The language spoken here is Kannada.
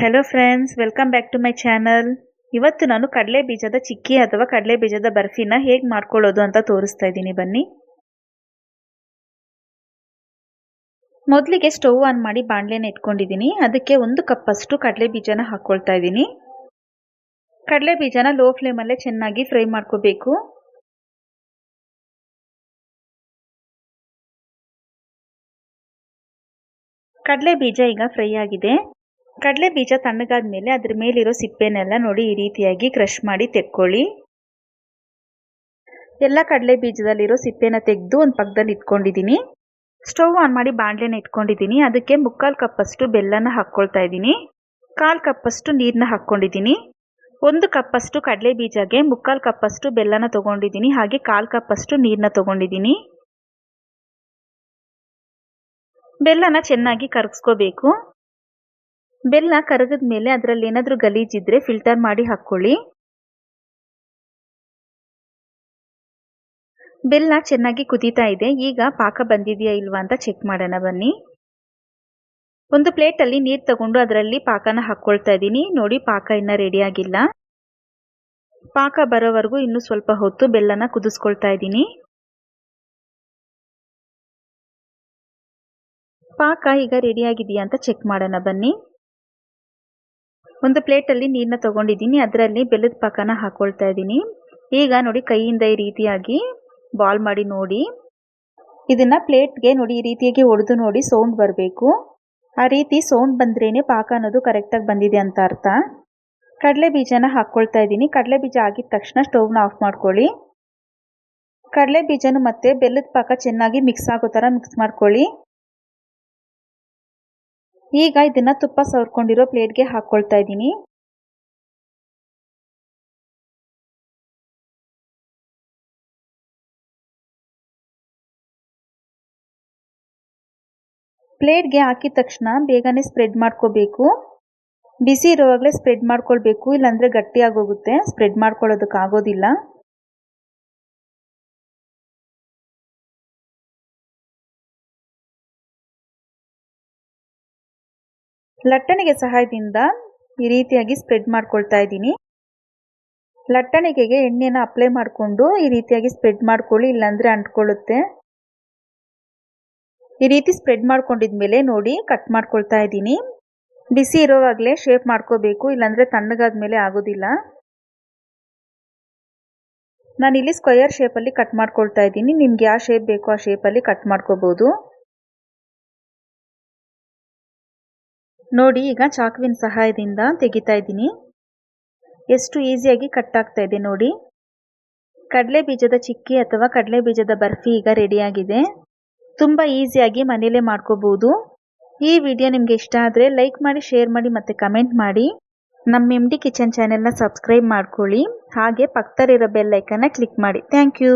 Hello friends welcome back to my channel ಇವತ್ತು ನಾನು ಕಡಲೆ ಬೀಜದ ಚಿಕ್ಕಿ ಅಥವಾ ಕಡಲೆ ಬೀಜದ ಬರ್ಫಿನ ಹೇಗೆ ಮಾಡ್ಕೊಳ್ಳೋದು ಅಂತ ತೋರಿಸ್ತಾ ಇದ್ದೀನಿ, ಬನ್ನಿ. ಮೊದಲಿಗೆ ಸ್ಟವ್ ಆನ್ ಮಾಡಿ ಬಾಣಲೆನ ಇಟ್ಕೊಂಡಿದ್ದೀನಿ. ಅದಕ್ಕೆ ಒಂದು ಕಪ್ಪಷ್ಟು ಕಡಲೆ ಬೀಜನ ಹಾಕ್ಕೊಳ್ತಾ ಇದ್ದೀನಿ. ಕಡಲೆ ಬೀಜನ ಲೋ ಫ್ಲೇಮಲ್ಲೇ ಚೆನ್ನಾಗಿ ಫ್ರೈ ಮಾಡ್ಕೋಬೇಕು. ಕಡಲೆ ಬೀಜ ಈಗ ಫ್ರೈ ಆಗಿದೆ. ಕಡಲೆ ಬೀಜ ತಣ್ಣಗಾದ ಮೇಲೆ ಅದ್ರ ಮೇಲಿರೋ ಸಿಪ್ಪೆನೆಲ್ಲ ನೋಡಿ ಈ ರೀತಿಯಾಗಿ ಕ್ರಷ್ ಮಾಡಿ ತೆಕ್ಕೊಳ್ಳಿ. ಎಲ್ಲ ಕಡಲೆ ಬೀಜದಲ್ಲಿರೋ ಸಿಪ್ಪೆನ ತೆಗೆದು ಒಂದು ಪಕ್ಕದಲ್ಲಿ ಇಟ್ಕೊಂಡಿದ್ದೀನಿ. ಸ್ಟವ್ ಆನ್ ಮಾಡಿ ಬಾಣಲೆನ ಇಟ್ಕೊಂಡಿದ್ದೀನಿ. ಅದಕ್ಕೆ ಮುಕ್ಕಾಲು ಕಪ್ಪಷ್ಟು ಬೆಲ್ಲನ ಹಾಕ್ಕೊಳ್ತಾ ಇದ್ದೀನಿ. ಕಾಲು ಕಪ್ಪಷ್ಟು ನೀರನ್ನ ಹಾಕ್ಕೊಂಡಿದ್ದೀನಿ. ಒಂದು ಕಪ್ಪಷ್ಟು ಕಡಲೆ ಬೀಜಗೆ ಮುಕ್ಕಾಲು ಕಪ್ಪಷ್ಟು ಬೆಲ್ಲನ ತೊಗೊಂಡಿದ್ದೀನಿ. ಹಾಗೆ ಕಾಲು ಕಪ್ಪಷ್ಟು ನೀರನ್ನ ತೊಗೊಂಡಿದ್ದೀನಿ. ಬೆಲ್ಲನ ಚೆನ್ನಾಗಿ ಕರಗಿಸ್ಕೋಬೇಕು. ಬೆಲ್ಲ ಕರಗದ ಮೇಲೆ ಅದರಲ್ಲಿ ಏನಾದರೂ ಗಲೀಜಿದ್ರೆ ಫಿಲ್ಟರ್ ಮಾಡಿ ಹಾಕ್ಕೊಳ್ಳಿ ಬೆಲ್ಲ ಚೆನ್ನಾಗಿ ಕುದೀತಾ ಇದೆ. ಈಗ ಪಾಕ ಬಂದಿದೆಯಾ ಇಲ್ವಾ ಅಂತ ಚೆಕ್ ಮಾಡೋಣ ಬನ್ನಿ. ಒಂದು ಪ್ಲೇಟಲ್ಲಿ ನೀರು ತಗೊಂಡು ಅದರಲ್ಲಿ ಪಾಕನ ಹಾಕ್ಕೊಳ್ತಾ ಇದ್ದೀನಿ. ನೋಡಿ ಪಾಕ ಇನ್ನೂ ರೆಡಿ ಆಗಿಲ್ಲ. ಪಾಕ ಬರೋವರೆಗೂ ಇನ್ನೂ ಸ್ವಲ್ಪ ಹೊತ್ತು ಬೆಲ್ಲನ ಕುದಿಸ್ಕೊಳ್ತಾ ಇದ್ದೀನಿ. ಪಾಕ ಈಗ ರೆಡಿಯಾಗಿದೆಯಾ ಅಂತ ಚೆಕ್ ಮಾಡೋಣ ಬನ್ನಿ. ಒಂದು ಪ್ಲೇಟಲ್ಲಿ ನೀರನ್ನ ತಗೊಂಡಿದ್ದೀನಿ. ಅದರಲ್ಲಿ ಬೆಲ್ಲದ ಪಾಕನ ಹಾಕೊಳ್ತಾ ಇದ್ದೀನಿ. ಈಗ ನೋಡಿ ಕೈಯಿಂದ ಈ ರೀತಿಯಾಗಿ ಬಾಲ್ ಮಾಡಿ ನೋಡಿ. ಇದನ್ನ ಪ್ಲೇಟ್ಗೆ ನೋಡಿ ಈ ರೀತಿಯಾಗಿ ಒಡೆದು ನೋಡಿ ಸೌಂಡ್ ಬರಬೇಕು. ಆ ರೀತಿ ಸೌಂಡ್ ಬಂದ್ರೇನೆ ಪಾಕ ಅನ್ನೋದು ಕರೆಕ್ಟಾಗಿ ಬಂದಿದೆ ಅಂತ ಅರ್ಥ. ಕಡಲೆ ಬೀಜನ ಹಾಕ್ಕೊಳ್ತಾ ಇದ್ದೀನಿ. ಕಡಲೆ ಬೀಜ ಆಗಿದ ತಕ್ಷಣ ಸ್ಟೌವ್ನ ಆಫ್ ಮಾಡ್ಕೊಳ್ಳಿ. ಕಡಲೆ ಬೀಜನು ಮತ್ತೆ ಬೆಲ್ಲದ ಪಾಕ ಚೆನ್ನಾಗಿ ಮಿಕ್ಸ್ ಆಗೋ ಥರ ಮಿಕ್ಸ್ ಮಾಡ್ಕೊಳ್ಳಿ. ಈಗ ಇದನ್ನು ತುಪ್ಪ ಸವರ್ಕೊಂಡಿರೋ ಪ್ಲೇಟ್ಗೆ ಹಾಕ್ಕೊಳ್ತಾ ಇದ್ದೀನಿ. ಪ್ಲೇಟ್ಗೆ ಹಾಕಿದ ತಕ್ಷಣ ಬೇಗನೆ ಸ್ಪ್ರೆಡ್ ಮಾಡ್ಕೋಬೇಕು. ಬಿಸಿ ಇರುವಾಗಲೇ ಸ್ಪ್ರೆಡ್ ಮಾಡ್ಕೊಳ್ಬೇಕು, ಇಲ್ಲಾಂದರೆ ಗಟ್ಟಿಯಾಗೋಗುತ್ತೆ ಸ್ಪ್ರೆಡ್ ಮಾಡ್ಕೊಳ್ಳೋದಕ್ಕಾಗೋದಿಲ್ಲ. ಲಟ್ಟಣಿಗೆ ಸಹಾಯದಿಂದ ಈ ರೀತಿಯಾಗಿ ಸ್ಪ್ರೆಡ್ ಮಾಡ್ಕೊಳ್ತಾ ಇದ್ದೀನಿ. ಲಟ್ಟಣಿಗೆಗೆ ಎಣ್ಣೆನ ಅಪ್ಲೈ ಮಾಡಿಕೊಂಡು ಈ ರೀತಿಯಾಗಿ ಸ್ಪ್ರೆಡ್ ಮಾಡ್ಕೊಳ್ಳಿ, ಇಲ್ಲಾಂದರೆ ಅಂಟ್ಕೊಳ್ಳುತ್ತೆ. ಈ ರೀತಿ ಸ್ಪ್ರೆಡ್ ಮಾಡ್ಕೊಂಡಿದ್ಮೇಲೆ ನೋಡಿ ಕಟ್ ಮಾಡ್ಕೊಳ್ತಾ ಇದ್ದೀನಿ. ಬಿಸಿ ಇರೋವಾಗಲೇ ಶೇಪ್ ಮಾಡ್ಕೋಬೇಕು, ಇಲ್ಲಾಂದರೆ ತಣ್ಣಗಾದ ಮೇಲೆ ಆಗೋದಿಲ್ಲ. ನಾನಿಲ್ಲಿ ಸ್ಕ್ವಯರ್ ಶೇಪಲ್ಲಿ ಕಟ್ ಮಾಡ್ಕೊಳ್ತಾ ಇದ್ದೀನಿ. ನಿಮ್ಗೆ ಯಾವ ಶೇಪ್ ಬೇಕೋ ಆ ಶೇಪಲ್ಲಿ ಕಟ್ ಮಾಡ್ಕೋಬೋದು. ನೋಡಿ, ಈಗ ಚಾಕುವಿನ ಸಹಾಯದಿಂದ ತೆಗಿತಾ ಇದ್ದೀನಿ. ಎಷ್ಟು ಈಸಿಯಾಗಿ ಕಟ್ ಆಗ್ತಾ ಇದೆ ನೋಡಿ. ಕಡಲೆ ಬೀಜದ ಚಿಕ್ಕಿ ಅಥವಾ ಕಡಲೆ ಬೀಜದ ಬರ್ಫಿ ಈಗ ರೆಡಿಯಾಗಿದೆ ತುಂಬ ಈಸಿಯಾಗಿ ಮನೆಯಲ್ಲೇ ಮಾಡ್ಕೋಬೋದು. ಈ ವಿಡಿಯೋ ನಿಮಗೆ ಇಷ್ಟ ಆದರೆ ಲೈಕ್ ಮಾಡಿ, ಶೇರ್ ಮಾಡಿ ಮತ್ತು ಕಮೆಂಟ್ ಮಾಡಿ. ನಮ್ಮ ಎಂ ಡಿ ಕಿಚನ್ ಚಾನೆಲ್ನ ಸಬ್ಸ್ಕ್ರೈಬ್ ಮಾಡ್ಕೊಳ್ಳಿ. ಹಾಗೆ ಪಕ್ಕದಲ್ಲಿರೋ ಬೆಲ್ ಐಕನ್ನ ಕ್ಲಿಕ್ ಮಾಡಿ. Thank you